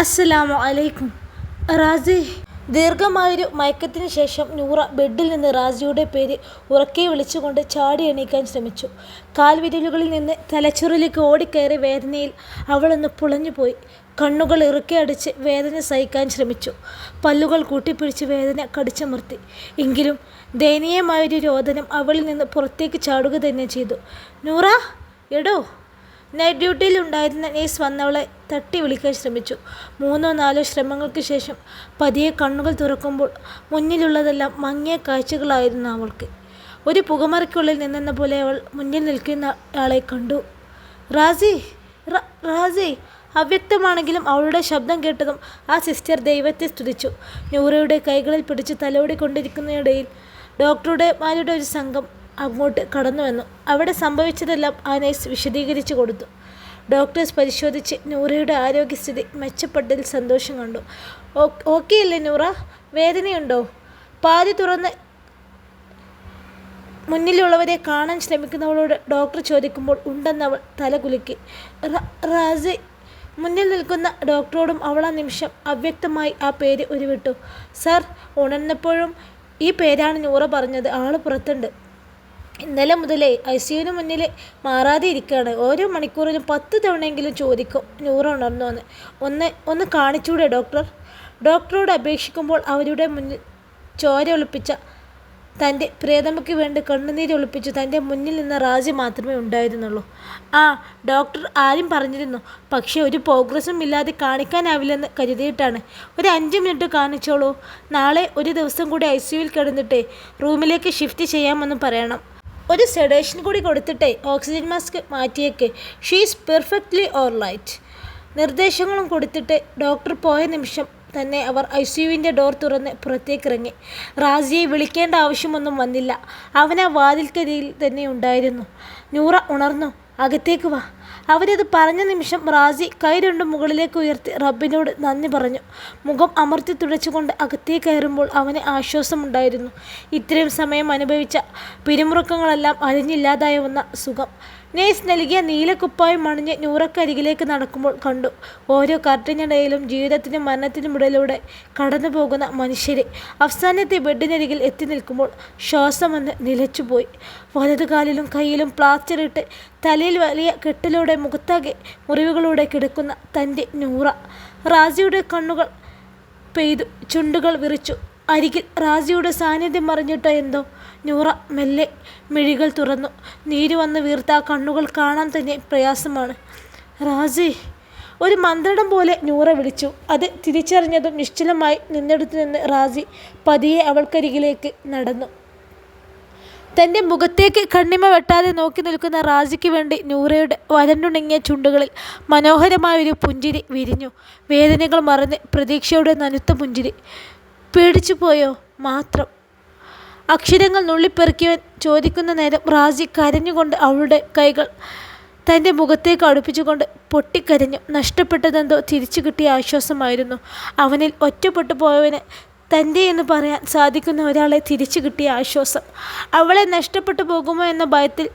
അസ്സലാമു അലൈക്കും. റാസി ദീർഘമായൊരു മയക്കത്തിന് ശേഷം നൂറ ബെഡിൽ നിന്ന് റാസിയുടെ പേര് ഉറക്കെ വിളിച്ചുകൊണ്ട് ചാടി എണീക്കാൻ ശ്രമിച്ചു. കാൽവിരലുകളിൽ നിന്ന് തലച്ചോറിലേക്ക് ഓടിക്കയറി വേദനയിൽ അവളൊന്ന് പുളഞ്ഞുപോയി. കണ്ണുകൾ ഇറുക്കെ അടിച്ച് വേദന സഹിക്കാൻ ശ്രമിച്ചു. പല്ലുകൾ കൂട്ടിപ്പിടിച്ച് വേദന കടിച്ചമർത്തി. എങ്കിലും ദയനീയമായൊരു രോദനം അവളിൽ നിന്ന് പുറത്തേക്ക് ചാടുക തന്നെ ചെയ്തു. നൂറ എടോ. നൈറ്റ് ഡ്യൂട്ടിയിൽ ഉണ്ടായിരുന്ന നേഴ്സ് വന്നവളെ തട്ടി വിളിക്കാൻ ശ്രമിച്ചു. മൂന്നോ നാലോ ശ്രമങ്ങൾക്ക് ശേഷം പതിയെ കണ്ണുകൾ തുറക്കുമ്പോൾ മുന്നിലുള്ളതെല്ലാം മങ്ങിയ കാഴ്ചകളായിരുന്നു അവൾക്ക്. ഒരു പുകമറയ്ക്കുള്ളിൽ നിന്നെന്ന പോലെ അവൾ മുന്നിൽ നിൽക്കുന്ന ആളെ കണ്ടു. റാസി റാസി അവ്യക്തമാണെങ്കിലും അവളുടെ ശബ്ദം കേട്ടതും ആ സിസ്റ്റർ ദൈവത്തെ സ്തുതിച്ചു. നൂറയുടെ കൈകളിൽ പിടിച്ച് തലോടിക്കൊണ്ടിരിക്കുന്നതിനിടയിൽ ഡോക്ടറുടെ മാരുടെ ഒരു സംഘം അങ്ങോട്ട് കടന്നു വന്നു. അവിടെ സംഭവിച്ചതെല്ലാം ആ നേഴ്സ് വിശദീകരിച്ചു കൊടുത്തു. ഡോക്ടേഴ്സ് പരിശോധിച്ച് നൂറയുടെ ആരോഗ്യസ്ഥിതി മെച്ചപ്പെട്ടതിൽ സന്തോഷം കണ്ടു. "ഓ- ഓക്കെ അല്ലേ നൂറ? വേദനയുണ്ടോ? പാതി തുറന്ന് മുന്നിലുള്ളവരെ കാണാൻ ശ്രമിക്കുന്നവളോട് ഡോക്ടർ ചോദിക്കുമ്പോൾ ഉണ്ടെന്നവൾ തലകുലുക്കി "റ- റാസി മുന്നിൽ നിൽക്കുന്ന ഡോക്ടറോടും അവൾ ആ നിമിഷം അവ്യക്തമായി ആ പേര് ഉരുവിട്ടു. സർ ഉണർന്നപ്പോഴും ഈ പേരാണ് നൂറ പറഞ്ഞത്. ആൾ പുറത്തുണ്ട്. ഇന്നലെ മുതലേ ഐ സിയുവിന് മുന്നിൽ മാറാതെ ഇരിക്കുകയാണ് ഓരോ മണിക്കൂറിലും പത്ത് തവണയെങ്കിലും ചോദിക്കും നൂറ ഉണർന്നു എന്ന്. ഒന്ന് ഒന്ന് കാണിച്ചൂടെ ഡോക്ടർ? ഡോക്ടറോട് അപേക്ഷിക്കുമ്പോൾ അവരുടെ മുന്നിൽ ചോര ഒളിപ്പിച്ച തന്റെ പ്രിയതമയ്ക്ക് വേണ്ടി കണ്ണുനീര് ഒളിപ്പിച്ചു തന്റെ മുന്നിൽ നിന്ന റാജി മാത്രമേ ഉണ്ടായിരുന്നുള്ളൂ. ആ ഡോക്ടർ ആരും പറഞ്ഞിരുന്നു. പക്ഷേ ഒരു പ്രോഗ്രസ്സും ഇല്ലാതെ കാണിക്കാനാവില്ലെന്ന് കരുതിയിട്ടാണ്. ഒരു അഞ്ച് മിനിറ്റ് കാണിച്ചോളൂ. നാളെ ഒരു ദിവസം കൂടി ഐ സിയുവിൽ കിടന്നിട്ടേ റൂമിലേക്ക് ഷിഫ്റ്റ് ചെയ്യാമെന്ന് പറയണം. ഒരു സെഡേഷൻ കൂടി കൊടുത്തിട്ടേ ഓക്സിജൻ മാസ്ക് മാറ്റിയേക്ക്. ഷീസ് പെർഫെക്റ്റ്ലി ഓർ ലൈറ്റ് നിർദ്ദേശങ്ങളും കൊടുത്തിട്ട് ഡോക്ടർ പോയ നിമിഷം തന്നെ അവർ ഐ സിയുവിന്റെ ഡോർ തുറന്ന് പുറത്തേക്കിറങ്ങി. റാസിയെ വിളിക്കേണ്ട ആവശ്യമൊന്നും വന്നില്ല. അവൻ ആ വാതിൽക്കരിയിൽ തന്നെ ഉണ്ടായിരുന്നു. നൂറ ഉണർന്നു. അകത്തേക്ക് വാ. അവരത് പറഞ്ഞ നിമിഷം റാസി കൈ രണ്ടും മുകളിലേക്ക് ഉയർത്തി റബ്ബിനോട് നന്ദി പറഞ്ഞു. മുഖം അമർത്തി തുടച്ചുകൊണ്ട് അകത്തേ കയറുമ്പോൾ അവന് ആശ്വാസമുണ്ടായിരുന്നു. ഇത്രയും സമയം അനുഭവിച്ച പിരിമുറുക്കങ്ങളെല്ലാം അലിഞ്ഞില്ലാതായ വന്ന സുഖം. നേഴ്സ് നൽകിയ നീലക്കുപ്പായം അണിഞ്ഞ് നൂറക്കരികിലേക്ക് നടക്കുമ്പോൾ കണ്ടു. ഓരോ കർട്ടിനിടയിലും ജീവിതത്തിനും മരണത്തിനും ഇടയിലൂടെ കടന്നു പോകുന്ന മനുഷ്യരെ. അവസാനത്തെ ബെഡിനരികിൽ എത്തി നിൽക്കുമ്പോൾ ശ്വാസമെന്ന് നിലച്ചുപോയി. വലതുകാലിലും കയ്യിലും പ്ലാസ്റ്റർ ഇട്ട് തലയിൽ വലിയ കെട്ടിലൂടെ മുഖത്താകെ മുറിവുകളൂടെ കിടക്കുന്ന തന്റെ നൂറ. റാസിയുടെ കണ്ണുകൾ പെയ്തു ചുണ്ടുകൾ വിറിച്ചു. അരികിൽ റാസിയുടെ സാന്നിധ്യം മറിഞ്ഞിട്ടോ എന്തോ. നൂറ മെല്ലെ മിഴികൾ തുറന്നു. നീര് വന്ന് വീർത്ത ആ കണ്ണുകൾ കാണാൻ തന്നെ പ്രയാസമാണ്. റാസി ഒരു മന്ത്രടം പോലെ നൂറ വിളിച്ചു. അത് തിരിച്ചറിഞ്ഞതും നിശ്ചലമായി നിന്നെടുത്ത് നിന്ന് റാസി പതിയെ അവൾക്കരികിലേക്ക് നടന്നു. തന്റെ മുഖത്തേക്ക് കണ്ണിമ വെട്ടാതെ നോക്കി നിൽക്കുന്ന റാസിക്ക് വേണ്ടി നൂറയുടെ വരണ്ടുണങ്ങിയ ചുണ്ടുകളിൽ മനോഹരമായൊരു പുഞ്ചിരി വിരിഞ്ഞു. വേദനകൾ മറന്ന് പ്രതീക്ഷയുടെ നനുത്ത പുഞ്ചിരി. പേടിച്ചു പോയോ മാത്രം. അക്ഷരങ്ങൾ നുള്ളിപ്പെറുക്കിയവൻ ചോദിക്കുന്ന നേരം റാജി കരഞ്ഞുകൊണ്ട് അവളുടെ കൈകൾ തന്റെ മുഖത്തേക്ക് അടുപ്പിച്ചുകൊണ്ട് പൊട്ടിക്കരഞ്ഞു. നഷ്ടപ്പെട്ടതെന്തോ തിരിച്ചു കിട്ടിയ ആശ്വാസമായിരുന്നു. അവനിൽ ഒറ്റപ്പെട്ടു പോയവന് തന്റെ എന്ന് പറയാൻ സാധിക്കുന്ന ഒരാളെ തിരിച്ചു കിട്ടിയ ആശ്വാസം. അവളെ നഷ്ടപ്പെട്ടു പോകുമോ എന്ന ഭയത്തിൽ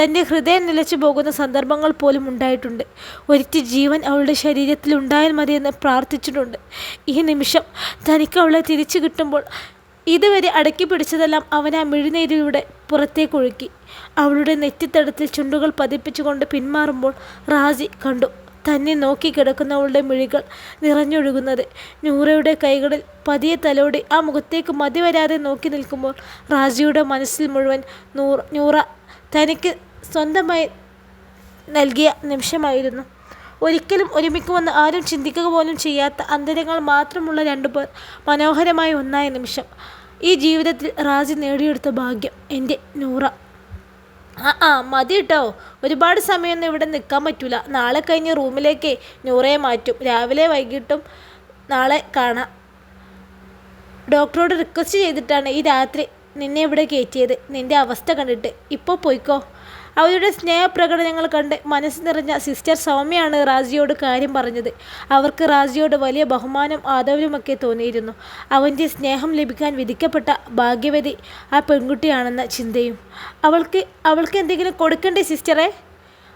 തന്റെ ഹൃദയം നിലച്ചു പോകുന്ന സന്ദർഭങ്ങൾ പോലും ഉണ്ടായിട്ടുണ്ട്. ഒരിറ്റ് ജീവൻ അവളുടെ ശരീരത്തിൽ ഉണ്ടായാൽ മതിയെന്ന് പ്രാർത്ഥിച്ചിട്ടുണ്ട്. ഈ നിമിഷം തനിക്ക് അവളെ തിരിച്ചു കിട്ടുമ്പോൾ ഇതുവരെ അടക്കി പിടിച്ചതെല്ലാം അവൻ ആ മിഴിനീരിലൂടെ പുറത്തേക്കൊഴുക്കി അവളുടെ നെറ്റിത്തടത്തിൽ ചുണ്ടുകൾ പതിപ്പിച്ചുകൊണ്ട് പിന്മാറുമ്പോൾ റാസി കണ്ടു. തന്നെ നോക്കി കിടക്കുന്നവളുടെ മിഴികൾ നിറഞ്ഞൊഴുകുന്നത്. നൂറയുടെ കൈകളിൽ പതിയെ തലോടി ആ മുഖത്തേക്ക് മതി വരാതെ നോക്കി നിൽക്കുമ്പോൾ റാജിയുടെ മനസ്സിൽ മുഴുവൻ നൂറ നൂറ തനിക്ക് സ്വന്തമായി നൽകിയ നിമിഷമായിരുന്നു. ഒരിക്കലും ഒരുമിക്കുമെന്ന് ആരും ചിന്തിക്കുക പോലും ചെയ്യാത്ത അന്തരങ്ങൾ മാത്രമുള്ള രണ്ടുപേർ മനോഹരമായ ഒന്നായ നിമിഷം. ഈ ജീവിതത്തിൽ റാജി നേടിയെടുത്ത ഭാഗ്യം എന്റെ നൂറ. ആ ആ മതി കേട്ടോ ഒരുപാട് സമയമൊന്നും ഇവിടെ നിൽക്കാൻ പറ്റില്ല നാളെ കഴിഞ്ഞ് റൂമിലേക്ക് നൂറയെ മാറ്റും. രാവിലെ വൈകിട്ടും നാളെ കാണാം. ഡോക്ടറോട് റിക്വസ്റ്റ് ചെയ്തിട്ടാണ് ഈ രാത്രി നിന്നെ ഇവിടെ കയറ്റിയത്. നിന്റെ അവസ്ഥ കണ്ടിട്ട്. ഇപ്പോൾ പോയിക്കോ. അവരുടെ സ്നേഹപ്രകടനങ്ങൾ കണ്ട് മനസ്സ് നിറഞ്ഞ സിസ്റ്റർ സൗമ്യയാണ് റാജിയോട് കാര്യം പറഞ്ഞത്. അവർക്ക് റാജിയോട് വലിയ ബഹുമാനം ആദരവുമൊക്കെ തോന്നിയിരുന്നു. അവന്റെ സ്നേഹം ലഭിക്കാൻ വിധിക്കപ്പെട്ട ഭാഗ്യവതി ആ പെൺകുട്ടിയാണെന്ന ചിന്തയും. അവൾക്ക് അവൾക്ക് എന്തെങ്കിലും കൊടുക്കണ്ടേ സിസ്റ്ററെ?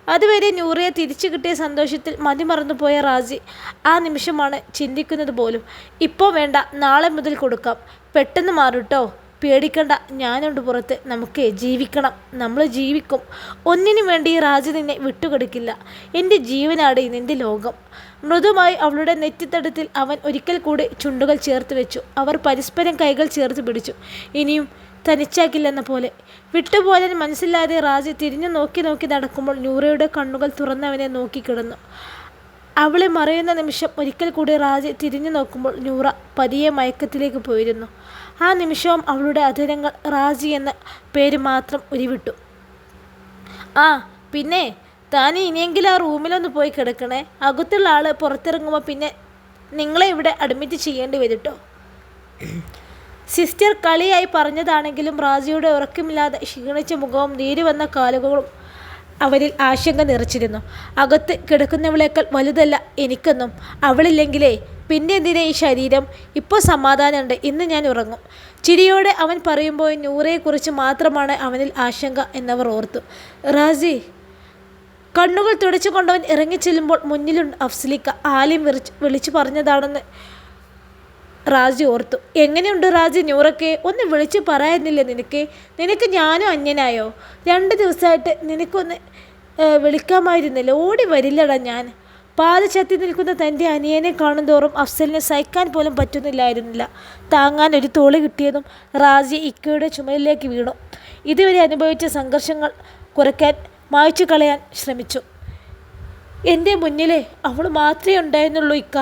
അതുവരെ നൂറിയെ തിരിച്ചു കിട്ടിയ സന്തോഷത്തിൽ മതിമറന്നു പോയ റാജി ആ നിമിഷമാണ് ചിന്തിക്കുന്നത് പോലും. ഇപ്പോൾ വേണ്ട നാളെ മുതൽ കൊടുക്കാം. പെട്ടെന്ന് മാറൂട്ടോ. പേടിക്കണ്ട. ഞാനുണ്ട് പുറത്ത്. നമുക്ക് ജീവിക്കണം. നമ്മൾ ജീവിക്കും. ഒന്നിനു വേണ്ടി രാജ നിന്നെ വിട്ടുകൊടുക്കില്ല. എന്റെ ജീവനാണ് നിന്റെ ലോകം. മൃദുമായി അവളുടെ നെറ്റിത്തടത്തിൽ അവൻ ഒരിക്കൽ കൂടി ചുണ്ടുകൾ ചേർത്ത് വെച്ചു. അവർ പരസ്പരം കൈകൾ ചേർത്ത് പിടിച്ചു. ഇനിയും തനിച്ചാക്കില്ലെന്ന പോലെ. വിട്ടുപോലെ മനസ്സില്ലാതെ റാജി തിരിഞ്ഞു നോക്കി നോക്കി നടക്കുമ്പോൾ നൂറയുടെ കണ്ണുകൾ തുറന്നവനെ നോക്കിക്കിടന്നു അവളെ മറയുന്ന നിമിഷം ഒരിക്കൽ കൂടി റാജി തിരിഞ്ഞു നോക്കുമ്പോൾ നൂറ പതിയെ മയക്കത്തിലേക്ക് പോയിരുന്നു. ആ നിമിഷവും അവളുടെ അധരങ്ങൾ റാജി എന്ന പേര് മാത്രം ഉരുവിട്ടു. ആ പിന്നെ താൻ ഇനിയെങ്കിലും ആ റൂമിലൊന്ന് പോയി കിടക്കണേ. അകത്തുള്ള ആൾ പുറത്തിറങ്ങുമ്പോൾ പിന്നെ നിങ്ങളെ ഇവിടെ അഡ്മിറ്റ് ചെയ്യേണ്ടി വരും സിസ്റ്റർ കളിയായി പറഞ്ഞതാണെങ്കിലും റാജിയുടെ ഉറക്കമില്ലാതെ ക്ഷീണിച്ച മുഖവും നീര് വന്ന കാലുകളും അവരിൽ ആശങ്ക നിറച്ചിരുന്നു. അകത്ത് കിടക്കുന്നവളേക്കാൾ വലുതല്ല എനിക്കെന്നും. അവളില്ലെങ്കിലേ പിന്നെ എന്തിനാ ഈ ശരീരം? ഇപ്പോൾ സമാധാനമുണ്ട്. ഇന്ന് ഞാൻ ഉറങ്ങും. ചിരിയോടെ അവൻ പറയുമ്പോൾ നൂറയെക്കുറിച്ച് മാത്രമാണ് അവനിൽ ആശങ്ക എന്നവർ ഓർത്തു. റാജി കണ്ണുകൾ തുടച്ചുകൊണ്ടവൻ ഇറങ്ങിച്ചെല്ലുമ്പോൾ മുന്നിലുണ്ട് അഫ്സലിക്ക. ആലിം വിളിച്ച് വിളിച്ചു പറഞ്ഞതാണെന്ന് റാജി ഓർത്തു. എങ്ങനെയുണ്ട് റാജി നൂറൊക്കെ? ഒന്ന് വിളിച്ചു പറയാനില്ലേ നിനക്ക്? നിനക്ക് ഞാനും അന്യനായോ? രണ്ട് ദിവസമായിട്ട് നിനക്കൊന്ന് വിളിക്കാമായിരുന്നില്ല. ഓടി വരില്ലടാ ഞാൻ. പാൽ ചത്തി നിൽക്കുന്ന തന്റെ അനിയനെ കാണുന്തോറും അഫ്സലിനെ സഹിക്കാൻ പോലും പറ്റുന്നില്ലായിരുന്നില്ല. താങ്ങാൻ ഒരു തോളി കിട്ടിയതും റാജി ഇക്കയുടെ ചുമലിലേക്ക് വീണു. ഇതുവരെ അനുഭവിച്ച സംഘർഷങ്ങൾ കുറയ്ക്കാൻ മായ്ച്ചു കളയാൻ ശ്രമിച്ചു. എന്റെ മുന്നിലെ അവൾ മാത്രമേ ഉണ്ടായിരുന്നുള്ളൂ ഇക്ക.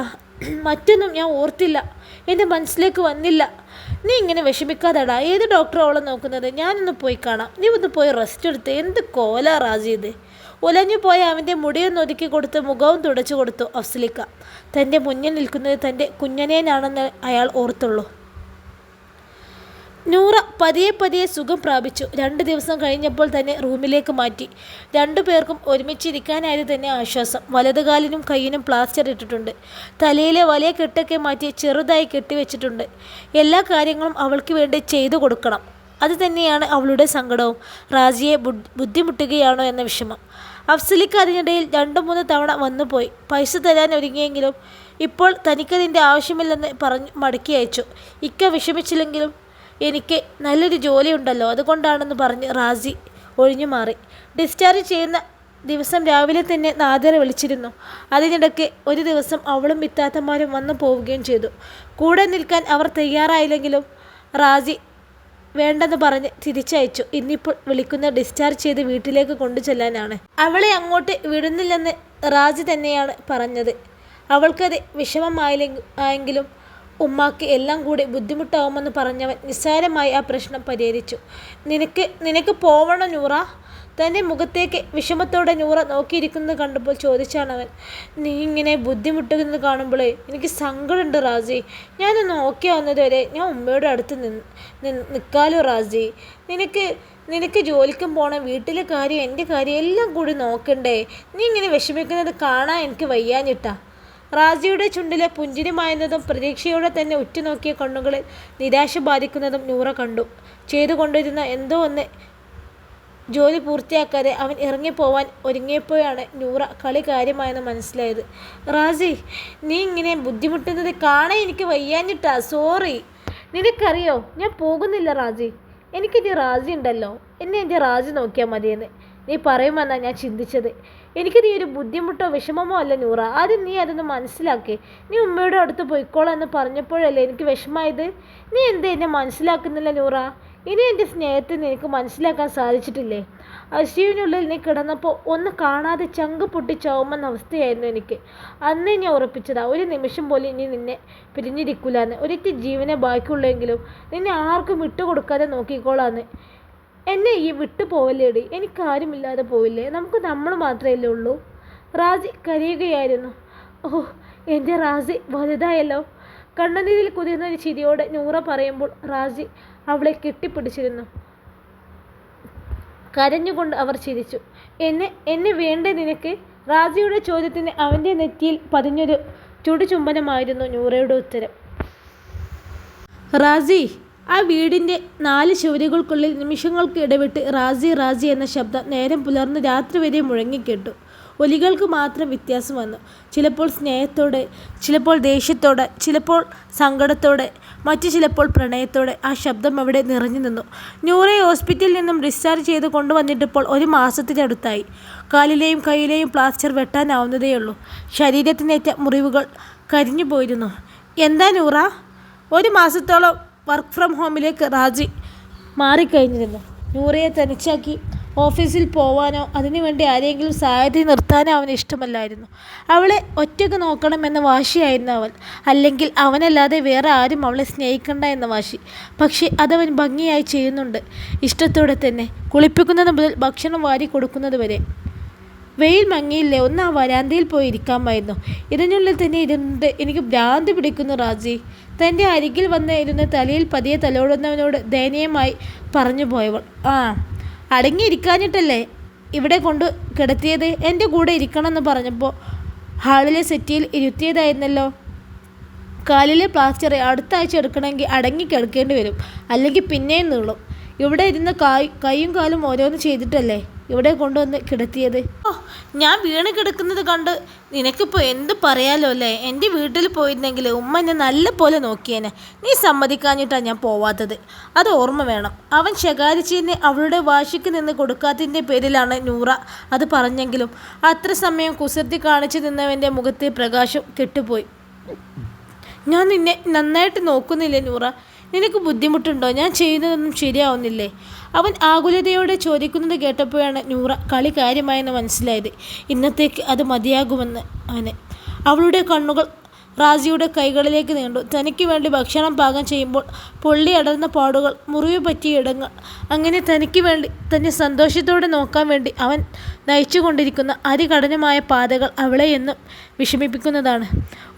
മറ്റൊന്നും ഞാൻ ഓർത്തില്ല. എന്റെ മനസ്സിലേക്ക് വന്നില്ല. നീ ഇങ്ങനെ വിഷമിക്കാതെടാ. ഏത് ഡോക്ടറെ അവളെ നോക്കുന്നത്? ഞാനൊന്ന് പോയി കാണാം. നീ ഒന്ന് പോയി റെസ്റ്റ് എടുത്ത്. എന്ത് കോല റാജിയത് ഉലഞ്ഞു പോയ അവന്റെ മുടിയും ഒതുക്കി കൊടുത്ത് മുഖവും തുടച്ചു കൊടുത്തു അഫ്സലിക്ക. തന്റെ മുന്നിൽ നിൽക്കുന്നത് തന്റെ കുഞ്ഞനേനാണെന്ന് അയാൾ ഓർത്തുള്ളൂ. നൂറ പതിയെ പതിയെ സുഖം പ്രാപിച്ചു. രണ്ട് ദിവസം കഴിഞ്ഞപ്പോൾ തന്നെ റൂമിലേക്ക് മാറ്റി. രണ്ടു പേർക്കും ഒരുമിച്ചിരിക്കാനായത് തന്നെ ആശ്വാസം. വലതുകാലിനും കൈയിനും പ്ലാസ്റ്റർ ഇട്ടിട്ടുണ്ട്. തലയിലെ വലിയ കെട്ടൊക്കെ മാറ്റി ചെറുതായി കെട്ടിവെച്ചിട്ടുണ്ട്. എല്ലാ കാര്യങ്ങളും അവൾക്ക് വേണ്ടി ചെയ്തു കൊടുക്കണം. അത് തന്നെയാണ് അവളുടെ സങ്കടവും. റാജിയെ ബുദ്ധിമുട്ടുകയാണോ എന്ന വിഷമം. അഫ്സലിക്ക് അതിനിടയിൽ രണ്ടു മൂന്ന് തവണ വന്നുപോയി. പൈസ തരാൻ ഒരുങ്ങിയെങ്കിലും ഇപ്പോൾ തനിക്കതിന്റെ ആവശ്യമില്ലെന്ന് പറഞ്ഞ് മടക്കി അയച്ചു. ഇക്ക വിഷമിച്ചില്ലെങ്കിലും എനിക്ക് നല്ലൊരു ജോലിയുണ്ടല്ലോ അതുകൊണ്ടാണെന്ന് പറഞ്ഞ് റാസി ഒഴിഞ്ഞു മാറി. ഡിസ്ചാർജ് ചെയ്യുന്ന ദിവസം രാവിലെ തന്നെ നാദര വിളിച്ചിരുന്നു. അതിനിടയ്ക്ക് ഒരു ദിവസം അവളും ഇത്താത്തമാരും വന്നു പോവുകയും ചെയ്തു. കൂടെ നിൽക്കാൻ അവർ തയ്യാറായില്ലെങ്കിലും റാസി വേണ്ടെന്ന് പറഞ്ഞ് തിരിച്ചയച്ചു. ഇന്നിപ്പോൾ വിളിക്കുന്ന ഡിസ്ചാർജ് ചെയ്ത് വീട്ടിലേക്ക് കൊണ്ടു ചെല്ലാനാണ് അവളെ അങ്ങോട്ട് വിടുന്നില്ലെന്ന് റാജ് തന്നെയാണ് പറഞ്ഞത്. അവൾക്കത് വിഷമമായില്ലെങ്കിലും ഉമ്മാക്ക് എല്ലാം കൂടി ബുദ്ധിമുട്ടാവുമെന്ന് പറഞ്ഞവൻ നിസ്സാരമായി ആ പ്രശ്നം പരിഹരിച്ചു. നിനക്ക് നിനക്ക് പോവണം നൂറ? തന്റെ മുഖത്തേക്ക് വിഷമത്തോടെ നൂറ നോക്കിയിരിക്കുന്നത് കണ്ടപ്പോൾ ചോദിച്ചാണ് അവൻ നീ ഇങ്ങനെ ബുദ്ധിമുട്ടുന്നത് കാണുമ്പോഴേ എനിക്ക് സങ്കടമുണ്ട് റാജി ഞാനൊന്ന് ഓക്കെ വന്നതുവരെ ഞാൻ ഉമ്മയുടെ അടുത്ത് നിന്ന് നിൽക്കാലോ റാജി നിനക്ക് നിനക്ക് ജോലിക്കും പോകണം വീട്ടിലെ കാര്യം എന്റെ കാര്യം എല്ലാം കൂടി നോക്കണ്ടേ? നീ ഇങ്ങനെ വിഷമിക്കുന്നത് കാണാൻ എനിക്ക് വയ്യാഞ്ഞിട്ടാ. റാജിയുടെ ചുണ്ടിലെ പുഞ്ചിരിമായുന്നതും പ്രതീക്ഷയോടെ തന്നെ ഉറ്റുനോക്കിയ കണ്ണുകളിൽ നിരാശ ബാധിക്കുന്നതും നൂറ കണ്ടു. ചെയ്തു കൊണ്ടിരുന്ന എന്തോ ഒന്ന് ജോലി പൂർത്തിയാക്കാതെ അവൻ ഇറങ്ങിപ്പോവാൻ ഒരുങ്ങിയപ്പോഴാണ് നൂറ കളി കാര്യമായെന്ന് മനസ്സിലായത്. റാജി നീ ഇങ്ങനെ ബുദ്ധിമുട്ടുന്നത് കാണാൻ എനിക്ക് വയ്യാഞ്ഞിട്ടാ. സോറി. നിനക്കറിയോ? ഞാൻ പോകുന്നില്ല റാജി എനിക്കെന്റെ റാജി ഉണ്ടല്ലോ. എന്നെ എന്റെ റാജി നോക്കിയാൽ മതിയെന്ന്. നീ പറയുമെന്നാണ് ഞാൻ ചിന്തിച്ചത്. എനിക്ക് നീ ഒരു ബുദ്ധിമുട്ടോ വിഷമമോ അല്ല നൂറ. ആദ്യം നീ അതൊന്ന് മനസ്സിലാക്കി. നീ ഉമ്മയുടെ അടുത്ത് പോയിക്കോളാം എന്ന് പറഞ്ഞപ്പോഴല്ലേ എനിക്ക് വിഷമായത്? നീ എന്ത് എന്നെ മനസ്സിലാക്കുന്നില്ല നൂറ? ഇനി എന്റെ സ്നേഹത്തെ നിനക്ക് മനസ്സിലാക്കാൻ സാധിച്ചിട്ടില്ലേ? അശീവിനുള്ളിൽ നീ കിടന്നപ്പോൾ ഒന്ന് കാണാതെ ചങ്ക് പൊട്ടി പൊട്ടിച്ചാവുമെന്ന അവസ്ഥയായിരുന്നു എനിക്ക്. അന്ന് ഞാൻ ഉറപ്പിച്ചതാ ഒരു നിമിഷം പോലും ഇനി നിന്നെ പിരിഞ്ഞിരിക്കൂലെന്ന്. ഒരിക്കൽ ജീവനെ ബാക്കിയുള്ളെങ്കിലും നിന്നെ ആർക്കും വിട്ടുകൊടുക്കാതെ നോക്കിക്കോളാന്ന്. എന്നെ ഈ വിട്ടു പോവല്ലേടി? എനിക്കാരുമില്ലാതെ പോയില്ലേ നമുക്ക് നമ്മൾ മാത്രമല്ലേ ഉള്ളൂ. റാജി കരയുകയായിരുന്നു. ഓ എന്റെ റാജി വലുതായല്ലോ. കണ്ണനീരിൽ കുതിർന്ന ഒരു ചിരിയോടെ നൂറ പറയുമ്പോൾ റാജി അവളെ കെട്ടിപ്പിടിച്ചിരുന്നു. കരഞ്ഞുകൊണ്ട് അവർ ചിരിച്ചു. എന്നെ എന്നെ വേണ്ട നിനക്ക്? റാജിയുടെ ചോദ്യത്തിന് അവന്റെ നെറ്റിയിൽ പതിഞ്ഞൊരു ചുടുചുംബനമായിരുന്നു നൂറയുടെ ഉത്തരം. റാജി ആ വീടിന്റെ നാല് ചുവരുകൾക്കുള്ളിൽ നിമിഷങ്ങൾക്ക് ഇടവിട്ട് റാസി റാസി എന്ന ശബ്ദം നേരം പുലർന്ന് രാത്രി വരെ മുഴങ്ങിക്കേട്ടു. ഒലികൾക്ക് മാത്രം വ്യത്യാസം വന്നു. ചിലപ്പോൾ സ്നേഹത്തോടെ ചിലപ്പോൾ ദേഷ്യത്തോടെ ചിലപ്പോൾ സങ്കടത്തോടെ മറ്റു ചിലപ്പോൾ പ്രണയത്തോടെ ആ ശബ്ദം അവിടെ നിറഞ്ഞു നിന്നു. ന്യൂറെ ഹോസ്പിറ്റലിൽ നിന്നും ഡിസ്ചാർജ് ചെയ്ത് കൊണ്ടുവന്നിട്ടിപ്പോൾ ഒരു മാസത്തിനടുത്തായി കാലിലെയും കയ്യിലെയും പ്ലാസ്റ്റർ വെട്ടാനാവുന്നതേയുള്ളൂ. ശരീരത്തിനേറ്റ മുറിവുകൾ കരിഞ്ഞു പോയിരുന്നു. എന്താ നൂറ? ഒരു മാസത്തോളം വർക്ക് ഫ്രം ഹോമിലേക്ക് റാജി മാറിക്കഴിഞ്ഞിരുന്നു. നൂറയെ തനിച്ചാക്കി ഓഫീസിൽ പോവാനോ അതിനുവേണ്ടി ആരെങ്കിലും സഹായത്തിൽ നിർത്താനോ അവന് ഇഷ്ടമല്ലായിരുന്നു. അവളെ ഒറ്റയ്ക്ക് നോക്കണമെന്ന വാശിയായിരുന്നു അവൻ അല്ലെങ്കിൽ അവനല്ലാതെ വേറെ ആരും അവളെ സ്നേഹിക്കണ്ട എന്ന വാശി. പക്ഷേ അതവൻ ഭംഗിയായി ചെയ്യുന്നുണ്ട്. ഇഷ്ടത്തോടെ തന്നെ കുളിപ്പിക്കുന്നത് മുതൽ ഭക്ഷണം വാരി കൊടുക്കുന്നത് വരെ. വെയിൽ മങ്ങിയില്ലേ ഒന്ന് ആ വരാന്തയിൽ പോയി ഇരിക്കാമായിരുന്നു. ഇതിനുള്ളിൽ തന്നെ ഇരുന്നിട്ട് എനിക്ക് ഭ്രാന്ത് പിടിക്കുന്നു റാജി. തന്റെ അരികിൽ വന്ന് ഇരുന്ന് തലയിൽ പതിയെ തലോടുന്നവനോട് ദയനീയമായി പറഞ്ഞു പോയവൾ. ആ അടങ്ങിയിരിക്കാഞ്ഞിട്ടല്ലേ ഇവിടെ കൊണ്ട് കിടത്തിയത്? എന്റെ കൂടെ ഇരിക്കണമെന്ന് പറഞ്ഞപ്പോൾ ഹാളിലെ സെറ്റിയിൽ ഇരുത്തിയതായിരുന്നല്ലോ. കാലിലെ പ്ലാസ്റ്റർ അടുത്ത ആഴ്ച എടുക്കണമെങ്കിൽ അടങ്ങി കിടക്കേണ്ടി വരും. അല്ലെങ്കിൽ പിന്നെയും നീളും. ഇവിടെ ഇരുന്ന് കായ് കൈയും കാലും ഓരോന്ന് ചെയ്തിട്ടല്ലേ? ഇവിടെ കൊണ്ടുവന്ന് കിടത്തിയത്? ഓ ഞാൻ വീണ് കിടക്കുന്നത് കണ്ട് നിനക്കിപ്പോൾ എന്ത് പറയാലോ അല്ലേ? എന്റെ വീട്ടിൽ പോയിരുന്നെങ്കിൽ ഉമ്മ എന്നെ നല്ല പോലെ നോക്കിയേനെ. നീ സമ്മതിക്കാഞ്ഞിട്ടാണ് ഞാൻ പോവാത്തത്. അത് ഓർമ്മ വേണം. അവൻ ശകാരിച്ചതിന് അവളുടെ വാശിക്ക് നിന്ന് കൊടുക്കാത്തതിന്റെ പേരിലാണ് നൂറ അത് പറഞ്ഞെങ്കിലും അത്ര സമയം കുസൃതി കാണിച്ചു നിന്നവന്റെ മുഖത്തെ പ്രകാശം കെട്ടുപോയി. ഞാൻ നിന്നെ നന്നായിട്ട് നോക്കുന്നില്ലേ നൂറ? നിനക്ക് ബുദ്ധിമുട്ടുണ്ടോ? ഞാൻ ചെയ്യുന്നതൊന്നും ശരിയാവുന്നില്ലേ? അവൻ ആകുലതയോടെ ചോദിക്കുന്നത് കേട്ടപ്പോഴാണ് നൂറ കളി കാര്യമായെന്ന് മനസ്സിലായത്. ഇന്നത്തേക്ക് അത് മതിയാകുമെന്ന് അവന്. അവളുടെ കണ്ണുകൾ റാസിയുടെ കൈകളിലേക്ക് നീണ്ടു. തനിക്ക് വേണ്ടി ഭക്ഷണം പാകം ചെയ്യുമ്പോൾ പൊള്ളി അടർന്ന പാടുകൾ മുറിവ് പറ്റിയ ഇടങ്ങൾ. അങ്ങനെ തനിക്ക് വേണ്ടി തന്നെ സന്തോഷത്തോടെ നോക്കാൻ വേണ്ടി അവൻ നയിച്ചുകൊണ്ടിരിക്കുന്ന അതികഠിനമായ പാതകൾ അവളെ എന്നും വിഷമിപ്പിക്കുന്നതാണ്.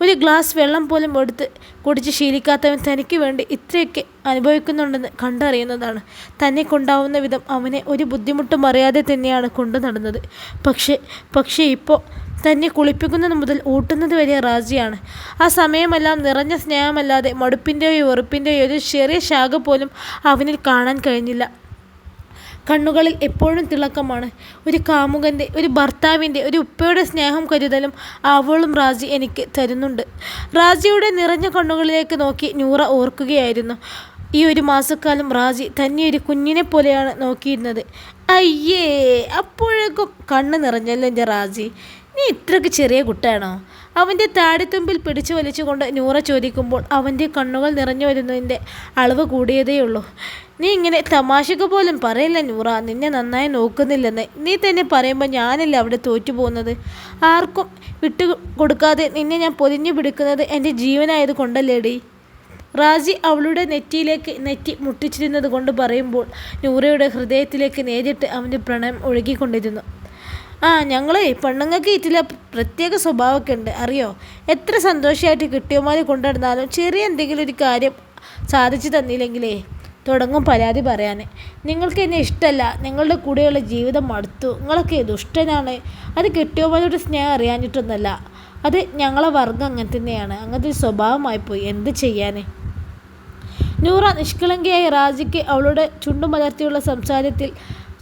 ഒരു ഗ്ലാസ് വെള്ളം പോലും എടുത്ത് കുടിച്ച് ശീലിക്കാത്തവൻ തനിക്ക് വേണ്ടി ഇത്രയൊക്കെ അനുഭവിക്കുന്നുണ്ടെന്ന് കണ്ടറിയുന്നതാണ്. തന്നെ കൊണ്ടാവുന്ന വിധം അവനെ ഒരു ബുദ്ധിമുട്ടും അറിയാതെ തന്നെയാണ് കൊണ്ടു നടന്നത് പക്ഷേ പക്ഷേ ഇപ്പോൾ തന്നെ കുളിപ്പിക്കുന്നത് മുതൽ ഊട്ടുന്നത് വരെ റാജിയാണ്. ആ സമയമെല്ലാം നിറഞ്ഞ സ്നേഹമല്ലാതെ മടുപ്പിന്റെയോ വെറുപ്പിന്റെയോ ഒരു ചെറിയ ശാഖ പോലും അവനിൽ കാണാൻ കഴിഞ്ഞില്ല. കണ്ണുകളിൽ എപ്പോഴും തിളക്കമാണ്. ഒരു കാമുകന്റെ ഒരു ഭർത്താവിന്റെ ഒരു ഉപ്പയുടെ സ്നേഹം കരുതലും അവളും റാജി എനിക്ക് തരുന്നുണ്ട്. റാജിയുടെ നിറഞ്ഞ കണ്ണുകളിലേക്ക് നോക്കി നൂറ ഓർക്കുകയായിരുന്നു. ഈ ഒരു മാസക്കാലം റാജി തന്നെ ഒരു കുഞ്ഞിനെ പോലെയാണ് നോക്കിയിരുന്നത്. അയ്യേ അപ്പോഴേക്കും കണ്ണ് നിറഞ്ഞല്ലോ എന്റെ റാജി? നീ ഇത്രയ്ക്ക് ചെറിയ കുട്ടാണോ? അവന്റെ താടിത്തുമ്പിൽ പിടിച്ചു വലിച്ചുകൊണ്ട് നൂറ ചോദിക്കുമ്പോൾ അവന്റെ കണ്ണുകൾ നിറഞ്ഞു വരുന്നതിന്റെ അളവ് കൂടിയതേയുള്ളൂ നീ ഇങ്ങനെ തമാശക്ക് പോലും പറയില്ല നൂറ. നിന്നെ നന്നായി നോക്കുന്നില്ലെന്ന്. നീ തന്നെ പറയുമ്പോൾ ഞാനല്ല അവിടെ തോറ്റു പോകുന്നത് ആർക്കും വിട്ടു കൊടുക്കാതെ നിന്നെ ഞാൻ പൊതിഞ്ഞു പിടിക്കുന്നത് എന്റെ ജീവനായത് കൊണ്ടല്ലേടി. റാജി അവളുടെ നെറ്റിയിലേക്ക് നെറ്റി മുട്ടിച്ചിരുന്നത് കൊണ്ട് പറയുമ്പോൾ നൂറയുടെ ഹൃദയത്തിലേക്ക് നേരിട്ട് അവന്റെ പ്രണയം ഒഴുകിക്കൊണ്ടിരുന്നു. ആ ഞങ്ങളേ പെണ്ണുങ്ങൾക്ക് ഇതിലെ പ്രത്യേക സ്വഭാവമൊക്കെ ഉണ്ട്. അറിയോ? എത്ര സന്തോഷമായിട്ട് കിട്ടിയമാര് കൊണ്ടുവന്നാലും ചെറിയ എന്തെങ്കിലും ഒരു കാര്യം സാധിച്ചു തന്നില്ലെങ്കിലേ തുടങ്ങും പരാതി പറയാൻ നിങ്ങൾക്ക് എന്നെ ഇഷ്ടമല്ല നിങ്ങളുടെ കൂടെയുള്ള ജീവിതം മടുത്തു. നിങ്ങളൊക്കെ ദുഷ്ടനാണ്. അത് കിട്ടിയമാരുടെ സ്നേഹം അറിയാഞ്ഞിട്ടൊന്നല്ല. അത് ഞങ്ങളെ വർഗം അങ്ങനെ തന്നെയാണ്. അങ്ങനത്തെ സ്വഭാവമായിപ്പോയി എന്ത് ചെയ്യാൻ നൂറ നിഷ്കളങ്കയായ റാജിക്ക് അവളുടെ ചുണ്ടുമലർത്തിയുള്ള സംസാരത്തിൽ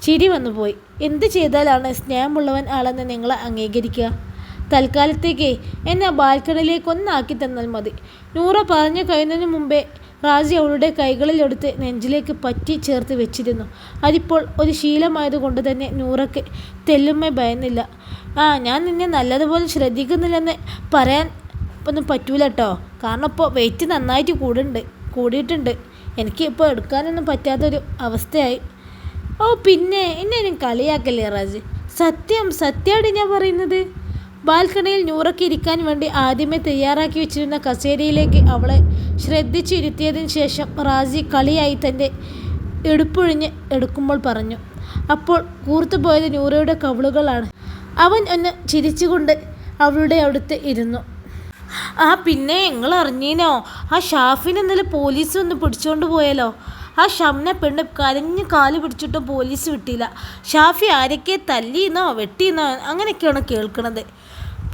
ചിരി വന്നുപോയി. എന്ത് ചെയ്താലാണ് സ്നേഹമുള്ളവൻ ആളെന്ന് നിങ്ങൾ അംഗീകരിക്കുക? തൽക്കാലത്തേക്ക് എന്നെ ബാൽക്കണിയിലേക്ക് ഒന്നാക്കി തന്നാൽ മതി. നൂറ പറഞ്ഞു കഴിയുന്നതിന് മുമ്പേ റാജി അവളുടെ കൈകളിലെടുത്ത് നെഞ്ചിലേക്ക് പറ്റി ചേർത്ത് വെച്ചിരുന്നു. അതിപ്പോൾ ഒരു ശീലമായതുകൊണ്ട് തന്നെ നൂറയ്ക്ക് തെല്ലുമ്മ ഭയന്നില്ല. ആ ഞാൻ നിന്നെ നല്ലതുപോലെ ശ്രദ്ധിക്കുന്നില്ലെന്ന് പറയാൻ ഒന്നും പറ്റൂല കേട്ടോ കാരണം ഇപ്പോൾ വെയിറ്റ് നന്നായിട്ട് കൂടുണ്ട് കൂടിയിട്ടുണ്ട്. എനിക്ക് ഇപ്പോൾ എടുക്കാനൊന്നും പറ്റാത്തൊരു അവസ്ഥയായി. ഓ പിന്നെ എന്നെ കളിയാക്കല്ലേ റാജ്? സത്യം സത്യമാണ് ഞാൻ പറയുന്നത്. ബാൽക്കണിയിൽ നൂറയ്ക്ക് ഇരിക്കാൻ വേണ്ടി ആദ്യമേ തയ്യാറാക്കി വെച്ചിരുന്ന കസേരയിലേക്ക് അവളെ ശ്രദ്ധിച്ചിരുത്തിയതിന് ശേഷം റാജി കളിയായി തന്റെ എടുപ്പൊഴിഞ്ഞ് എടുക്കുമ്പോൾ പറഞ്ഞു അപ്പോൾ കൂർത്തുപോയത് നൂറയുടെ കവിളുകളാണ്. അവൻ ഒന്ന് ചിരിച്ചുകൊണ്ട് അവളുടെ അടുത്ത് ഇരുന്നു. ആ പിന്നെ നിങ്ങൾ അറിഞ്ഞീനോ ആ ഷാഫിനെ ഇന്നലെ പോലീസ് വന്ന് പിടിച്ചുകൊണ്ട് പോയാലോ ആ ഷംന പെണ്ണ് കരഞ്ഞ് കാൽ പിടിച്ചിട്ടും പോലീസ് വിട്ടില്ല. ഷാഫി ആരൊക്കെ തല്ലിയെന്നോ വെട്ടിയെന്നോ അങ്ങനെയൊക്കെയാണ് കേൾക്കുന്നത്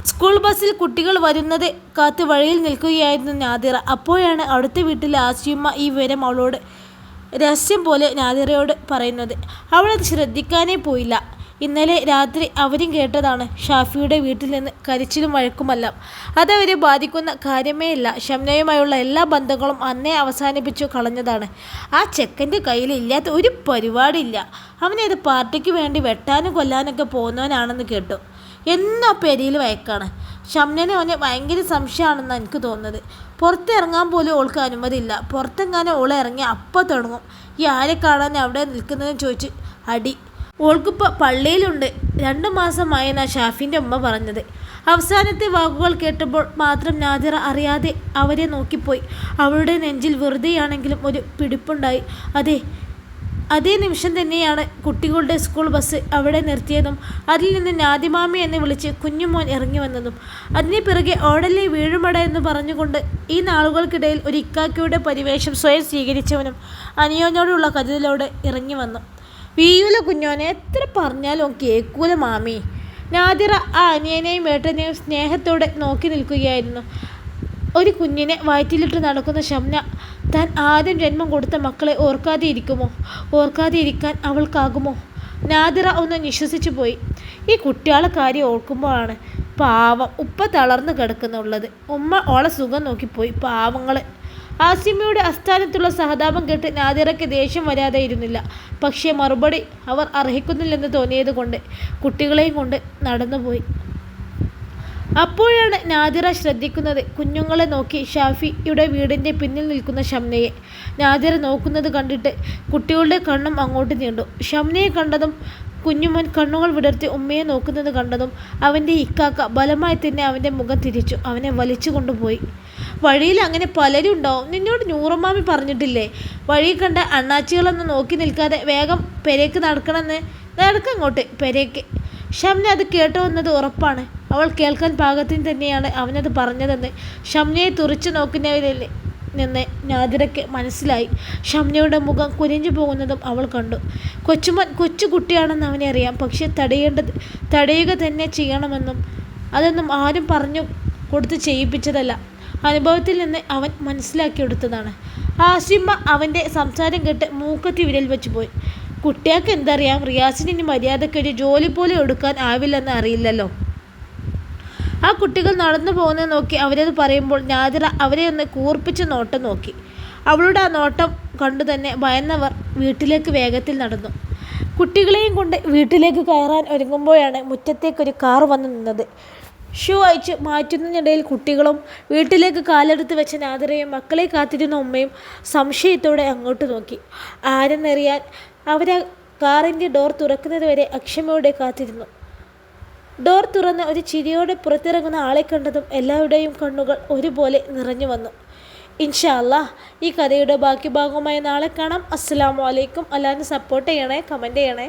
സ്കൂൾ ബസ്സിൽ കുട്ടികൾ വരുന്നത് കാത്ത് വഴിയിൽ നിൽക്കുകയായിരുന്നു നാദിറ. അപ്പോഴാണ് അടുത്ത വീട്ടിലെ ആസിയമ്മ ഈ വിവരം അവളോട് രഹസ്യം പോലെ നാദിറയോട് പറയുന്നത്. അവളത് ശ്രദ്ധിക്കാനേ പോയില്ല. ഇന്നലെ രാത്രി അവരും കേട്ടതാണ്. ഷാഫിയുടെ വീട്ടിൽ നിന്ന് കരിച്ചിലും വഴക്കുമല്ല. അതവരെ ബാധിക്കുന്ന കാര്യമേ ഇല്ല ഷംനയുമായുള്ള എല്ലാ ബന്ധങ്ങളും അന്നേ അവസാനിപ്പിച്ചു കളഞ്ഞതാണ്. ആ ചെക്കന്റെ കയ്യിൽ ഇല്ലാത്ത ഒരു പരിപാടിയില്ല. അവനത് പാർട്ടിക്ക് വേണ്ടി വെട്ടാനും കൊല്ലാനൊക്കെ പോകുന്നവനാണെന്ന് കേട്ടു. എന്നും ആ പെരിയിൽ വയക്കാണ് ഷംനനെ അവന് ഭയങ്കര സംശയമാണെന്നാണ് എനിക്ക് തോന്നുന്നത്. പുറത്തിറങ്ങാൻ പോലും ഓൾക്ക് അനുമതിയില്ല. പുറത്തെങ്ങാനും ഓളെ ഇറങ്ങി അപ്പം തുടങ്ങും. ഈ ആരെ കാണാൻ അവിടെ നിൽക്കുന്നതെന്ന് ചോദിച്ച് അടി ഓൾക്കിപ്പോൾ പള്ളിയിലുണ്ട്. രണ്ടു മാസമായെന്നാ ഷാഫിന്റെ ഉമ്മ പറഞ്ഞത്. അവസാനത്തെ വാക്കുകൾ കേട്ടപ്പോൾ മാത്രം നാദിറ അറിയാതെ അവരെ നോക്കിപ്പോയി. അവളുടെ നെഞ്ചിൽ വെറുതെയാണെങ്കിലും ഒരു പിടിപ്പുണ്ടായി. അതെ അതേ നിമിഷം തന്നെയാണ് കുട്ടികളുടെ സ്കൂൾ ബസ് അവിടെ നിർത്തിയതും അതിൽ നിന്ന് നാദിമാമി എന്ന് വിളിച്ച് കുഞ്ഞുമോൻ ഇറങ്ങി വന്നതും. അതിന് പിറകെ ഓടല്ലേ വീഴുമട എന്ന് പറഞ്ഞുകൊണ്ട് ഈ നാളുകൾക്കിടയിൽ ഒരു ഇക്കാക്കയുടെ പരിവേഷം സ്വയം സ്വീകരിച്ചവനും അനിയോനോടുള്ള കരുതലോടെ ഇറങ്ങി വന്നു. വീയൂല കുഞ്ഞോനെ എത്ര പറഞ്ഞാലും കേൾക്കൂല മാമി. നാദിറ ആ അനിയനെയും വേട്ടനെയും സ്നേഹത്തോടെ നോക്കി നിൽക്കുകയായിരുന്നു. ഒരു കുഞ്ഞിനെ വയറ്റിലിട്ട് നടക്കുന്ന ഷംന താൻ ആദ്യം ജന്മം കൊടുത്ത മക്കളെ ഓർക്കാതെ ഇരിക്കുമോ? ഓർക്കാതെ ഇരിക്കാൻ അവൾക്കാകുമോ? നാദിറ ഒന്ന് നിശ്വസിച്ചു പോയി. ഈ കുട്ടികളെ കാര്യം ഓർക്കുമ്പോഴാണ് പാവം ഉപ്പ തളർന്നു കിടക്കുന്നുള്ളത്. ഉമ്മ ഓളെ സുഖം നോക്കിപ്പോയി പാവങ്ങൾ ആസിമയുടെ അസ്ഥാനത്തുള്ള സഹതാപം കേട്ട് നാദിറയ്ക്ക് ദേഷ്യം വരാതെ ഇരുന്നില്ല പക്ഷേ മറുപടി അവർ അർഹിക്കുന്നില്ലെന്ന് തോന്നിയത് കൊണ്ട് കുട്ടികളെയും കൊണ്ട് നടന്നുപോയി. അപ്പോഴാണ് നാദിറ ശ്രദ്ധിക്കുന്നത് കുഞ്ഞുങ്ങളെ നോക്കി ഷാഫിയുടെ വീടിന്റെ പിന്നിൽ നിൽക്കുന്ന ഷംനയെ. നാദിറ നോക്കുന്നത് കണ്ടിട്ട് കുട്ടികളുടെ കണ്ണും അങ്ങോട്ട് നീണ്ടു. ഷംനയെ കണ്ടതും കുഞ്ഞുമൻ കണ്ണുകൾ വിടർത്തി ഉമ്മയെ നോക്കുന്നത് കണ്ടതും അവന്റെ ഇക്കാക്ക ബലമായി തന്നെ അവന്റെ മുഖം തിരിച്ചു. അവനെ വലിച്ചു കൊണ്ടുപോയി വഴിയിൽ അങ്ങനെ പലരും ഉണ്ടാവും. നിന്നോട് നൂറമ്മാമി പറഞ്ഞിട്ടില്ലേ? വഴി കണ്ട അണ്ണാച്ചികളൊന്ന് നോക്കി നിൽക്കാതെ വേഗം പെരേക്ക് നടക്കണമെന്ന്. നടക്കങ്ങോട്ട് പെരേക്ക്. ഷംന അത് കേട്ടു വന്നത് ഉറപ്പാണ്. അവൾ കേൾക്കാൻ പാകത്തിന് തന്നെയാണ് അവനത് പറഞ്ഞതെന്ന്. ഷംനയെ തുറച്ചു നോക്കുന്നവരിൽ നിന്ന് നാദിരയ്ക്ക് മനസ്സിലായി. ഷംനയുടെ മുഖം കുനിഞ്ഞു പോകുന്നതും അവൾ കണ്ടു. കൊച്ചുമൻ കൊച്ചുകുട്ടിയാണെന്ന് അവനെ അറിയാം. പക്ഷേ തടയേണ്ടത് തടയുക തന്നെ ചെയ്യണമെന്നും അതൊന്നും ആരും പറഞ്ഞു കൊടുത്ത് ചെയ്യിപ്പിച്ചതല്ല. അനുഭവത്തിൽ നിന്ന് അവൻ മനസ്സിലാക്കിയെടുത്തതാണ്. ആസിമ്മ അവന്റെ സംസാരം കേട്ട് മൂക്കത്തി വിരൽ വെച്ച് പോയി. കുട്ടികൾക്ക് എന്തറിയാം? റിയാസിന് ഇനി മര്യാദക്കൊരു ജോലി പോലും എടുക്കാൻ ആവില്ലെന്ന് അറിയില്ലല്ലോ. ആ കുട്ടികൾ നടന്നു പോകുന്നത് നോക്കി അവരത് പറയുമ്പോൾ നാദിറ അവരെ ഒന്ന് കൂർപ്പിച്ച് നോട്ടം നോക്കി. അവളുടെ ആ നോട്ടം കണ്ടു തന്നെ ഭയന്നവർ വീട്ടിലേക്ക് വേഗത്തിൽ നടന്നു. കുട്ടികളെയും കൊണ്ട് വീട്ടിലേക്ക് കയറാൻ ഒരുങ്ങുമ്പോഴാണ് മുറ്റത്തേക്കൊരു കാർ വന്നു നിന്നത്. ഷൂ അയച്ച് മാറ്റുന്നതിനിടയിൽ കുട്ടികളും വീട്ടിലേക്ക് കാലെടുത്ത് വെച്ച നാദരയും മക്കളെ കാത്തിരുന്ന ഉമ്മയും സംശയത്തോടെ അങ്ങോട്ട് നോക്കി. ആരെന്നറിയാൻ അവരെ കാറിന്റെ ഡോർ തുറക്കുന്നത് വരെ അക്ഷമയോടെ കാത്തിരുന്നു. ഡോർ തുറന്ന് ഒരു ചിരിയോടെ പുറത്തിറങ്ങുന്ന ആളെ കണ്ടതും എല്ലാവരുടെയും കണ്ണുകൾ ഒരുപോലെ നിറഞ്ഞു വന്നു. ഇൻഷാ അല്ലാ ഈ കഥയുടെ ബാക്കി ഭാഗവുമായി നാളെ കാണാം. അസ്സാം വലൈക്കും അല്ലാതെ സപ്പോർട്ട് ചെയ്യണേ കമന്റ് ചെയ്യണേ.